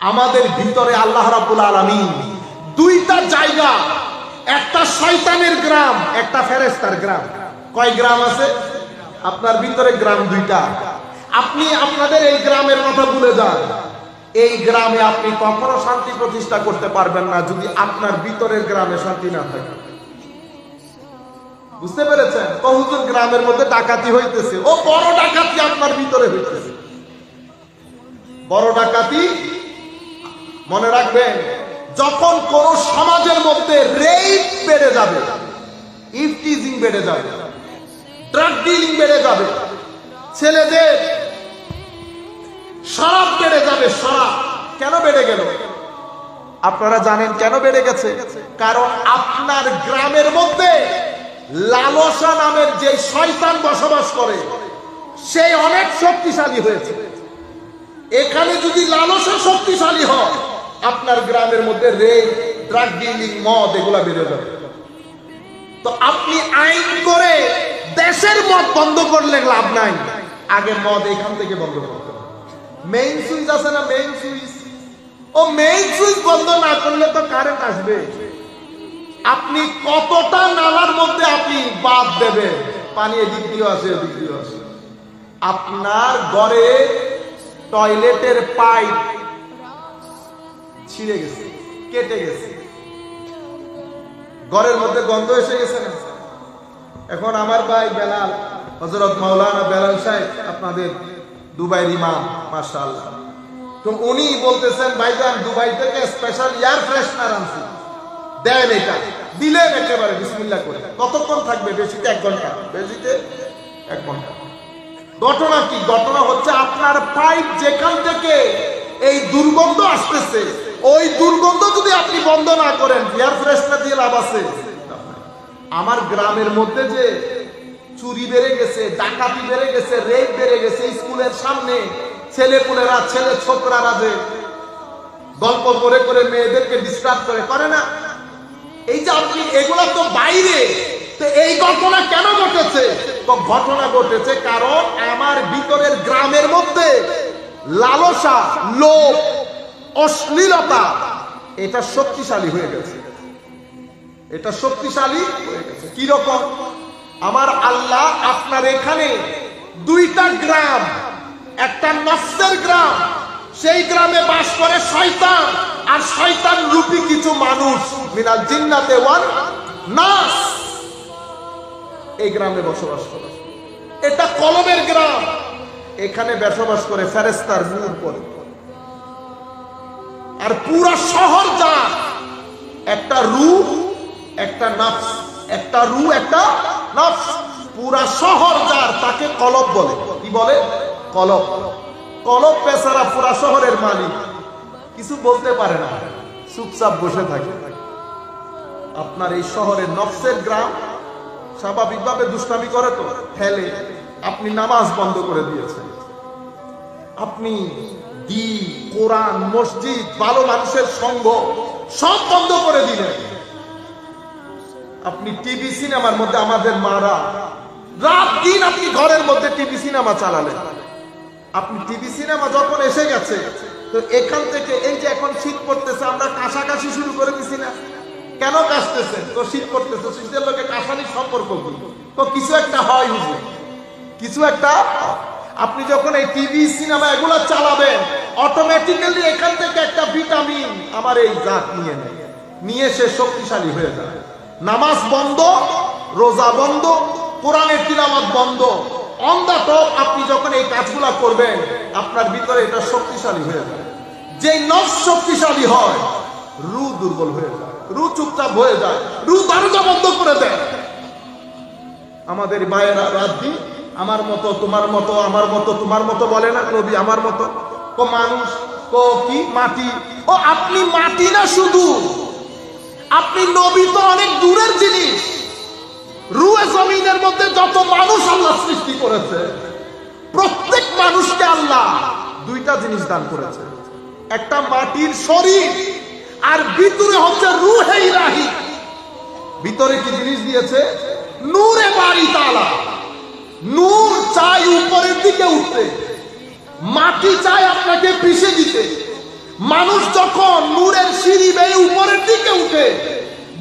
আমাদের ভিতরে আল্লাহ রাবুল আলমিন দুইটা জায়গা, একটা শয়তানের গ্রাম, একটা ফেরেস্তার গ্রাম। কয় গ্রাম আছে? আপনার ভিতরে গ্রাম দুইটা। আপনি আপনাদের এই গ্রামের কথা ভুলে যান। এই গ্রামে আপনি কখনো শান্তি প্রতিষ্ঠা করতে পারবেন না যদি আপনার ভিতরের গ্রামে শান্তি না থাকে। বুঝতে পেরেছেন? কহুজুর গ্রামের মধ্যে ডাকাতি হইতেছে। ও বড় ডাকাতি আপনার ভিতরে হইতেছে। বড় ডাকাতি মনে রাখবেন, যখন কোন সমাজের মধ্যে রেপ বেড়ে যাবে ইফটিজিং বেড়ে যাবে ড্রাগ ডিলিং বেড়ে যাবে, ছেলেদের শরাব বেড়ে যাবে, শরাব কেন বেড়ে গেল? আপনারা জানেন কেন বেড়ে গেছে? কারণ আপনার গ্রামের মধ্যে লালসা নামের যে শয়তান বসবাস করে, সে অনেক শক্তিশালী হয়েছে। এখানে যদি লালসা শক্তিশালী হয় আপনার গ্রামের মধ্যে মদ, এগুলা বেড়ে যাবে। তো আপনি আইন করে দেশের মদ বন্ধ করলে লাভ নাই। আগে মদ এখান থেকে বন্ধ করতে মেইন সুইচ আছে না মেইন সুইচ ও মেইন সুইচ বন্ধ না করলে তো কারেন্ট আসবে। আপনি কতটা নালার মধ্যে আপনি বাদ দেবেন? পানি এদিক দিয়ে আসে এদিক দিয়ে আসে আপনার ঘরে টয়লেটের পাইপ ছিঁড়ে গেছে, কেটে গেছে। ঘরের মধ্যে গন্ধ এসে গেছে না? এখন আমার ভাই বেলাল হজরত মাওলানা বেলাল সাহেব আপনাদের দুবাইয়ের ইমাম মাশাআল্লাহ। তো উনি বলতেছেন ভাই ভাইজান, দুবাই থেকে স্পেশাল এয়ার ফ্রেশনার আনছি। দেন এটা। দিলেন একেবারে, বিসমিল্লাহ করে। কতক্ষণ থাকবে বেশিতে? এক ঘণ্টা। বেশিতে এক ঘণ্টা। ঘটনা কি? ঘটনা হচ্ছে আপনার পাইপ যেখান থেকে এই দুর্গন্ধ আসতেছে ওই দুর্গন্ধ যদি আপনি বন্ধ না করেন এয়ার ফ্রেশনার দিয়ে লাভ আছে। আমার গ্রামের মধ্যে যে চুরি বেড়ে গেছে, ডাকাতি বেড়ে গেছে রেপ বেড়ে গেছে, স্কুলের সামনে ছেলেপুলেরা, ছেলে ছোকরারা যে গল্প করে করে মেয়েদেরকে ডিস্টার্ব করে করে না? এই যে আপনি এগুলা তো বাইরে, তো এই ঘটনা কেন ঘটেছে? তো ঘটনা ঘটেছে কারণ আমার ভিতরের গ্রামের মধ্যে লালসা, লোভ অশ্লীলতা, এটা শক্তিশালী হয়ে গেছে। এটা শক্তিশালী হয়ে গেছে। কি রকম? আমার আল্লাহ আপনার এখানে দুইটা গ্রাম, একটা নফসের গ্রাম, সেই গ্রামে বাস করে শয়তান, আর শয়তান রূপী কিছু মানুষ, মিনাল জিন্নাতে ওয়ান নাস। এই গ্রামে বসবাস করে। এটা কলমের গ্রাম, এখানে বসবাস করে ফেরেস্তার নূর আর পুরা শহর যা একটা রু, একটা নফস। একটা রু, একটা নফস। পুরা শহর যার, তাকে কলব বলে। কি বলে? কলব। কলব পেশারা পুরা শহরের মালিক। কিছু বলতে পারে না। চুপচাপ বসে থাকে। আপনার এই শহরের নফসের গ্রাম স্বাভাবিকভাবে দুষ্টামি করে তো। ফেলে। আপনি নামাজ বন্ধ করে দিয়েছেন। আপনি কোরআন, মসজিদ, ভালো মানুষের সঙ্গ, সব বন্ধ করে দিলেন। আপনি টিভি, সিনেমার মধ্যে আমাদের মারা, রাত দিন আপনি ঘরের মধ্যে টিভি, সিনেমা চালালেন। আপনি টিভি, সিনেমা যখন এসে গেছে, তো এখান থেকে এই যে এখন শীত পড়তেছে, আমরা কাশাকাশি শুরু করে দিছি না। কেন কাশতেছে তো শীত পড়তেছে, শীতের লোকে কাশানির সম্পর্ক তো কিছু একটা হয় কিছু একটা আপনি যখন এই টিভি সিনেমা এগুলো চালাবেন অটোমেটিক্যালি এখান থেকে একটা ভিটামিন আমার এই জাত নিয়ে নেয়। নিয়ে সে শক্তিশালী হয়ে যায়। নামাজ বন্ধ, রোজা বন্ধ, কোরআনের তিলাওয়াত বন্ধ। অন দা টপ আপনি যখন এই কাজগুলা করবেন, আপনার ভিতরে এটা শক্তিশালী হয়ে যায়। যে নফ শক্তিশালী হয়, রু দুর্বল হয়ে যায়, রু চুপচাপ হয়ে যায়, রু দরজা বন্ধ করে দেয়। আমাদের মায়েরা রাত দিন আমার মতো, তোমার মতো, আমার মতো, তোমার মতো বলে না নবী, আমার মতো। ও মানুষ, ও কি মাটি? ও আপনি মাটি না শুধু? আপনি নবী তো অনেক দূরের জিনিস। রুয়ে জমিনের মধ্যে যত মানুষ আল্লাহ সৃষ্টি করেছে, প্রত্যেক মানুষকে আল্লাহ দুইটা জিনিস দান করেছে। একটা মাটির শরীর, আর ভিতরে হচ্ছে রুহে ইলাহি। ভিতরে কি জিনিস দিয়েছে? নূরে বাড়ি তালা। নূর চাই উপরের দিকে উঠতে। মাটি চাই আপনাকে পিষে দিতে। মানুষ যখন নূরের সিঁড়ি বেয়ে উপরের দিকে উঠে,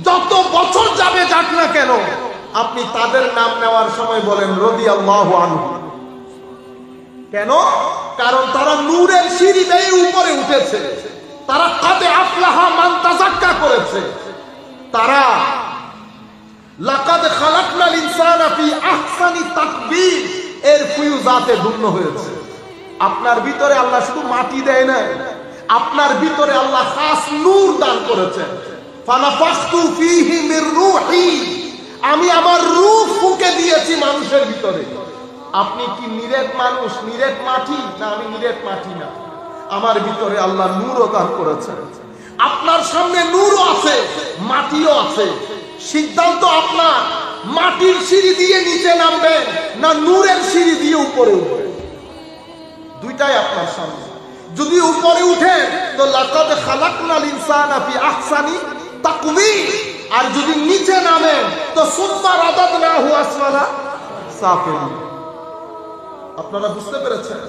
যত বছর যাবে যাক না কেন, আপনি তাদের নাম নেওয়ার সময় বলেন রবি আল্লাহ কেন? কারণ তারা নূরের সিঁড়ি বেয়ে উপরে উঠেছে। তারা কাদে আফলাহা মান্তাজাক্কা করেছে। তারা লাকাদ খালাকনাল ইনসানা ফি আহসানি তাকবীর। এর ফিউজাতে ধন্য হয়েছে। আপনার ভিতরে আল্লাহ শুধু মাটি দেয় না আপনার ভিতরে আল্লাহ খাস নূর দান করেছেন। ফানাফাখতু ফীহি মির রূহি। আমি আমার রূহ ফুঁকে দিয়েছি মানুষের ভিতরে। আপনি কি নিরেট মানুষ, নিরেট মাটি? না, আমি নিরেট মাটি না। আমার ভিতরে আল্লাহ নূরও দান করেছেন। আপনার সামনে নূরও আছে, মাটিও আছে। সিদ্ধান্ত আপনার। মাটির সিঁড়ি দিয়ে নিচে নামবেন না নূরের সিঁড়ি দিয়ে উপরে উঠবেন? দুইটাই আপনার সামনে। যদি উপরে উঠেন, তো লাকাদ খালাকনাল ইনসানা ফি আহসানি তাকবীর। আর যদি নিচে নামেন, তো সুম্মা রাদাদনাহু আসফালা সাফিলিন আপনারা বুঝতে পেরেছেন?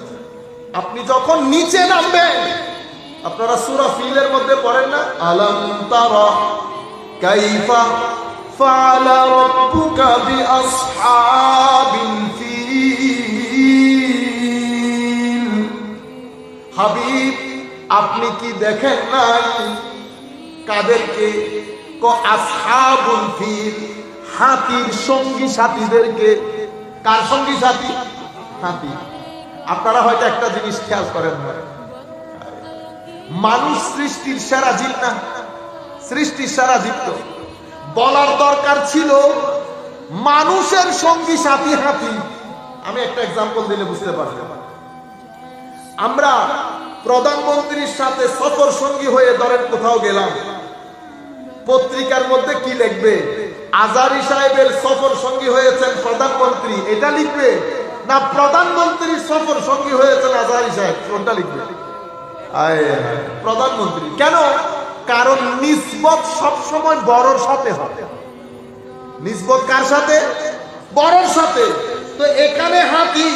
আপনি যখন নিচে নামবেন, আপনারা সূরা ফিলের মধ্যে পড়েন না? আলাম তারা কাইফা ফাআলা রাব্বুকা বিআসহাবিল ফিল হাবিব আপনি কি দেখেন নাই কাদেরকে আসহাবুল ফিল? হাতির সঙ্গী সাথীদেরকে কার সঙ্গী সাথী? হাতি। আপনারা হয়তো একটা জিনিস খেয়াল করেন মানুষ সৃষ্টির সেরা জীব না? সৃষ্টির সারা জীব বলার দরকার ছিল মানুষের সঙ্গী সাথী হাতি। আমি একটা এক্সাম্পল দিলে বুঝতে পারবেন। আমরা প্রধানমন্ত্রীর সাথে সফর সঙ্গী হয়ে ধরেন কোথাও গেলাম। পত্রিকার মধ্যে কি লিখবে? আজারি সাহেবের সফর সঙ্গী হয়েছেন প্রধানমন্ত্রী। এটা লিখবে? না প্রধানমন্ত্রীর সফর সঙ্গী হয়েছেন আজারি সাহেব? কোনটা লিখবে? প্রধানমন্ত্রী। কেন? কারণ নিসবত সবসময় বড়র সাথে হবে। নিসবত কার সাথে? বড়র সাথে। তো এখানে হাতি,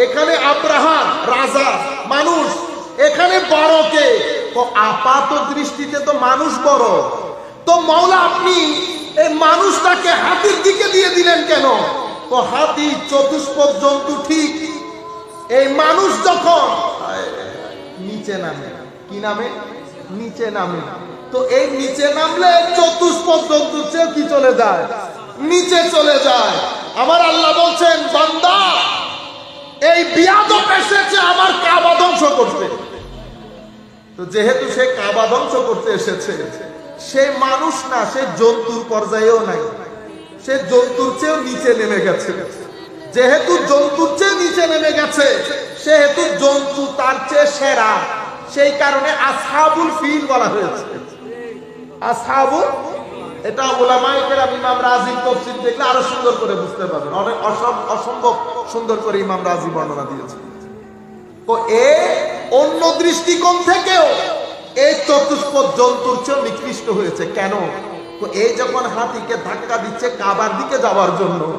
এখানে আব্রাহাম, রাজা, মানুষ, এখানে বড়কে তো আপাত দৃষ্টিতে তো মানুষ বড়। তো মাওলা, আপনি এই মানুষটাকে হাতির দিকে দিয়ে দিলেন কেন? তো হাতি চতুষ্পদ জন্তু ঠিক। এই মানুষ যখন নিচে নামে। কি নামে? নিচে নামে। তো এই নিচে নামলে চতুষ্পদ কি চলে যায়? নিচে চলে যায়। আমার আল্লাহ বলছেন, বান্দা, এই বিয়াদব এসেছে, আমার কাবা ধ্বংস করতে। তো যেহেতু সে কাবা ধ্বংস করতে এসেছে, সে মানুষ না, সে জন্তুর পর্যায়েও নাই। সে জন্তুর চেয়েও নিচে নেমে গেছে। যেহেতু জন্তুর চেয়ে নিচে নেমে গেছে, সেহেতু জন্তু তার চেয়ে সেরা। সেই কারণে আসহাবুল ফিল বলা হয়েছে। এটা ইমাম দেখলে সুন্দর করে বুঝতে পারবেন। অনেক অসম- অসম্ভব সুন্দর করে ইমাম বর্ণনা দিয়েছে। তো এ অন্য দৃষ্টিকোণ থেকেও জন্তুর নিকৃষ্ট হয়েছে। কেন? তো এই যখন হাতিকে ধাক্কা দিচ্ছে কাবার দিকে যাওয়ার জন্য,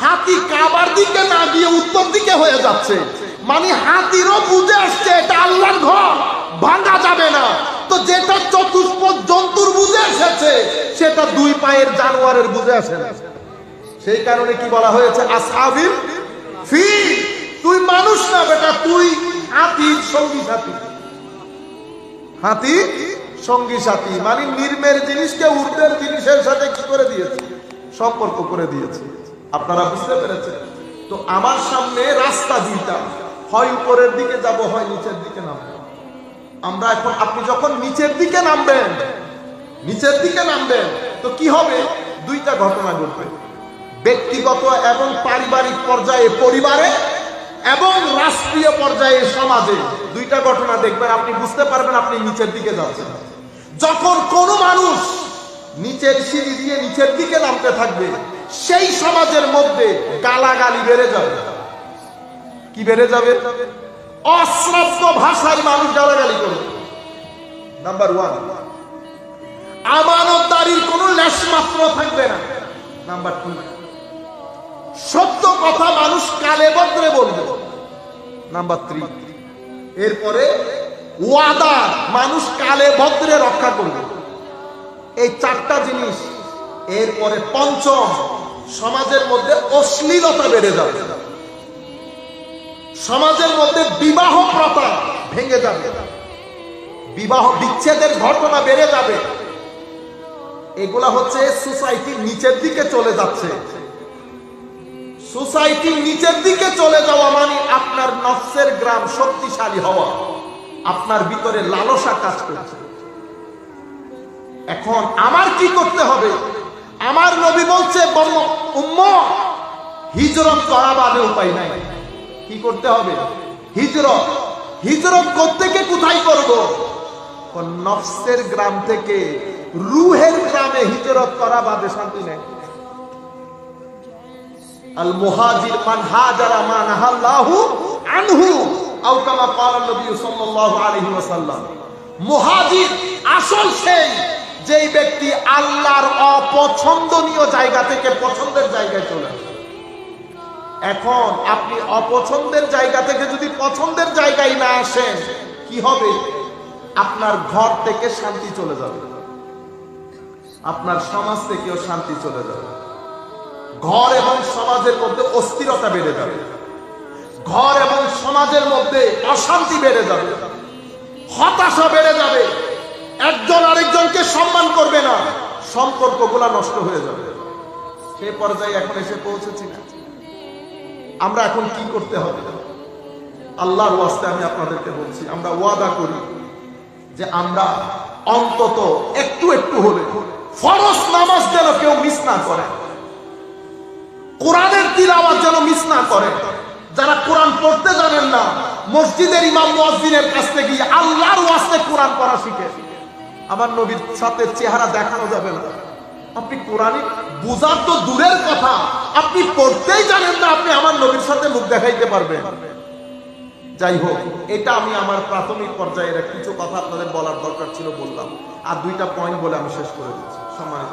হাতি কাবার দিকে না গিয়ে উত্তর দিকে হয়ে যাচ্ছে। মানে হাতিরও বুঝে আসছে এটা আল্লাহর ঘর, ভাঙা যাবে না। তো যেটা চতুষ্পদ জন্তুর বুঝে এসেছে, সেটা দুই পায়ের জানোয়ারের বুঝে আসে না। সেই কারণে কি বলা হয়েছে? আসহাবির ফি, তুই মানুষ না বেটা, তুই হাতির সঙ্গী সাথী। হাতি সঙ্গী সাথী মানে নির্মের জিনিসকে উর্দের জিনিসের সাথে কি করে দিয়েছে? সম্পর্ক করে দিয়েছে। আপনারা বুঝতে পেরেছেন? তো আমার সামনে রাস্তা দুইটা, হয় উপরের দিকে যাব, হয় নিচের দিকে নামবো। আমরা এখন আপনি যখন নিচের দিকে নামবেন, নিচের দিকে নামবেন, তো কি হবে? দুইটা ঘটনা ঘটবে। ব্যক্তিগত এবং পারিবারিক পর্যায়ে পরিবারে এবং রাষ্ট্রীয় পর্যায়ে সমাজে। দুইটা ঘটনা দেখবেন, আপনি বুঝতে পারবেন আপনি নিচের দিকে যাচ্ছেন। যখন কোনো মানুষ নিচের সিঁড়ি দিয়ে নিচের দিকে নামতে থাকবে, সেই সমাজের মধ্যে গালাগালি বেড়ে যাবে। কি বেড়ে যাবে? অশ্রাব্য ভাষায় মানুষ গালাগালি করবে নাম্বার ওয়ান আমানতদারির কোনো লেশ মাত্র থাকবে না। নাম্বার টু সত্য কথা মানুষ কালে বদলে বলবে। নাম্বার থ্রি এরপরে ওয়াদা মানুষ কালে ভদ্রে রক্ষা করবে। এই চারটা জিনিস, এরপরে পঞ্চম, সমাজের মধ্যে অশ্লীলতা বেড়ে যাবে। সমাজের মধ্যে বিবাহ প্রথা ভেঙে যাবে। বিবাহ বিচ্ছেদের ঘটনা বেড়ে যাবে। এগুলা হচ্ছে সোসাইটির নিচের দিকে চলে যাচ্ছে। সোসাইটির নিচের দিকে চলে যাওয়া মানে আপনার নফসের গ্রাম শক্তিশালী হওয়া। আপনার ভিতরে লালসা কাজ করছে। এখন আমার কি করতে হবে? আমার নবী বলছে হিজরত করা বাদে উপায় নাই। কি করতে হবে? হিজরত। হিজরত প্রত্যেকে কোথায় করব? নফসের গ্রাম থেকে রুহের গ্রামে হিজরত করা বাদে শান্তি নেই। সেই যেই আল্লাহর অপছন্দনীয় জায়গা থেকে পছন্দের জায়গায় চলে আসে। এখন আপনি অপছন্দের জায়গা থেকে যদি পছন্দের জায়গায় না আসেন, কি হবে? আপনার ঘর থেকে শান্তি চলে যাবে। আপনার সমাজ থেকেও শান্তি চলে যাবে। ঘর এবং সমাজের মধ্যে অস্থিরতা বেড়ে যাবে। ঘর এবং সমাজের মধ্যে অশান্তি বেড়ে যাবে। হতাশা বেড়ে যাবে। একজন আরেকজনকে সম্মান করবে না। সম্পর্কগুলা নষ্ট হয়ে যাবে। সে পর্যায়ে এখন এসে পৌঁছেছি আমরা এখন কি করতে হবে? আল্লাহর ওয়াস্তে আমি আপনাদেরকে বলছি, আমরা ওয়াদা করি যে আমরা অন্তত একটু একটু হলে, ফরজ নামাজ যেন কেউ মিস না করে, কোরআনের তিলাওয়াত যেন মিস না করে, যারা কোরআন পড়তে জানেন না, মসজিদের ইমাম মুয়াজ্জিনের কাছ থেকে আল্লাহর ওয়াস্তে কোরআন পড়া শিখে। আমার নবীর সাথে চেহারা দেখানো যাবে না। আপনি কোরআনই বুঝার তো দূরের কথা। আপনি পড়তেই জানেন না আপনি আমার নবীর সাথে মুখ দেখাইতে পারবেন। যাই হোক, এটা আমি আমার প্রাথমিক পর্যায়ের কিছু কথা আপনাদের বলার দরকার ছিল বললাম। আর দুইটা পয়েন্ট বলে আমি শেষ করে দিচ্ছি। সম্মানিত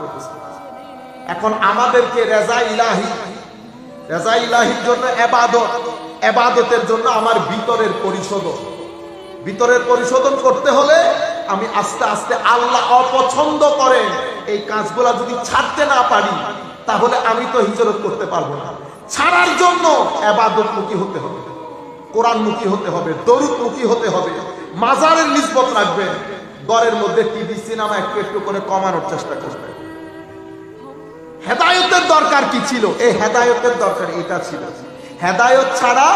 এখন আমাদেরকে রেজা ইলাহি, রেজা ইলাহির জন্য এবাদত, এবাদতের জন্য আমার ভিতরের পরিশোধন। ভিতরের পরিশোধন করতে হলে আমি আস্তে আস্তে আল্লাহ অপছন্দ করে এই কাজগুলা যদি ছাড়তে না পারি, তাহলে আমি তো হিজরত করতে পারব না। ছাড়ার জন্য এবাদত মুখী হতে হবে কোরআন মুখী হতে হবে দরুদ মুখী হতে হবে, মাজারের নিসবত রাখবেন ঘরের মধ্যে টিভি, সিনেমা একটু একটু করে কমানোর চেষ্টা করবেন হেদায়তের দরকার কি ছিল? এই হেদায়তের দরকার এটা ছিল। হেদায়ত ছাড়া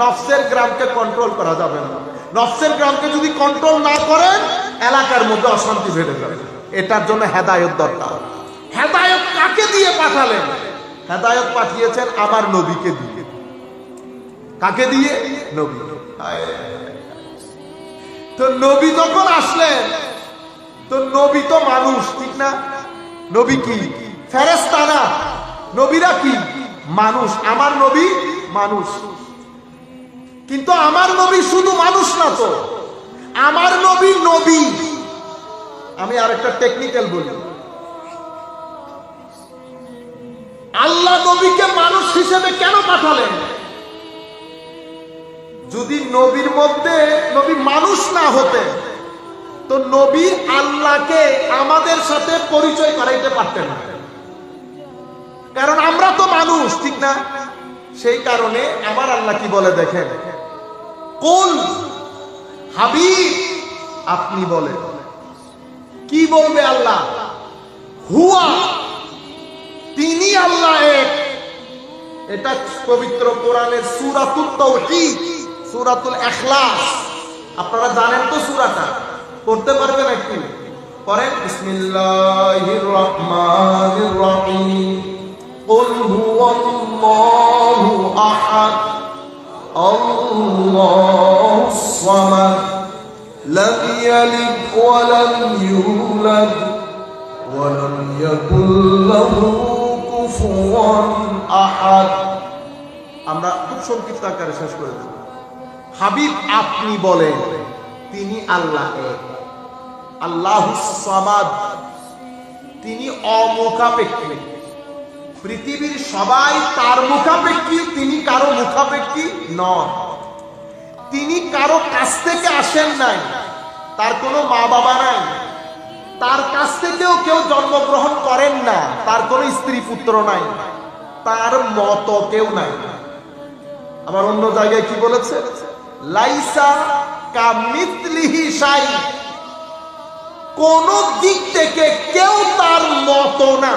নফসের গ্রামকে কন্ট্রোল করা যাবে না। নফসের গ্রামকে যদি কন্ট্রোল না করেন, এলাকার মধ্যে অশান্তি বেড়ে যাবে। এটার জন্য হেদায়ত দরকার। হেদায়ত কাকে দিয়ে পাঠালেন? হেদায়ত পাঠিয়েছেন আমার নবীকে দিয়ে। কাকে দিয়ে? নবী। তো নবী যখন আসলেন তো নবী তো মানুষ ঠিক না? নবী কি? ফেরেস্তা না? নবীরা কি? মানুষ। আমার নবী মানুষ। কিন্তু আমার নবী শুধু মানুষ না তো? আমার নবী নবী। আমি আরেকটা টেকনিক্যাল বলি। আল্লাহ নবীকে মানুষ হিসেবে কেন পাঠালেন? যদি নবীর মধ্যে নবী মানুষ না হতেন, তো নবী আল্লাহকে আমাদের সাথে পরিচয় করাইতে পারতেন না। কারণ আমরা তো মানুষ, ঠিক না? সেই কারণে আমার আল্লাহ কি বলে দেখেন? কোন হাবিব, আপনি বলে কি বলবে আল্লাহ হুয়া তিনি আল্লাহ এক এটা পবিত্র কোরআনের সুরাতুল তৌহিদ সুরাতুল এখলাস আপনারা জানেন তো সুরাটা পড়তে পারবেন একটু পড়েন বিসমিল্লাহির রহমানির রহিম قل هو الله أحد يولد ولم يكن له كفوا أحد আমরা খুব সংক্ষিপ্ত আকারে শেষ করে দেব হাবিব আপনি বলেন তিনি আল্লাহ এক আল্লাহ সামাদ তিনি অমুখাপেক্ষী পৃথিবীর সবাই তার মুখাপেক্ষী তিনি কারো মুখাপেক্ষী নন তিনি কারো কাছ থেকে আসেন নাই তার কোনো মা বাবা নাই। তার কাছ থেকেও কেউ জন্মগ্রহণ করেন না। তার কোনো স্ত্রী পুত্র নাই। তার মত কেউ নাই। আমার অন্য জায়গায় কি বলেছে? লাইসা কামিতলিহি সাই কোন দিক থেকে কেউ তার মত না।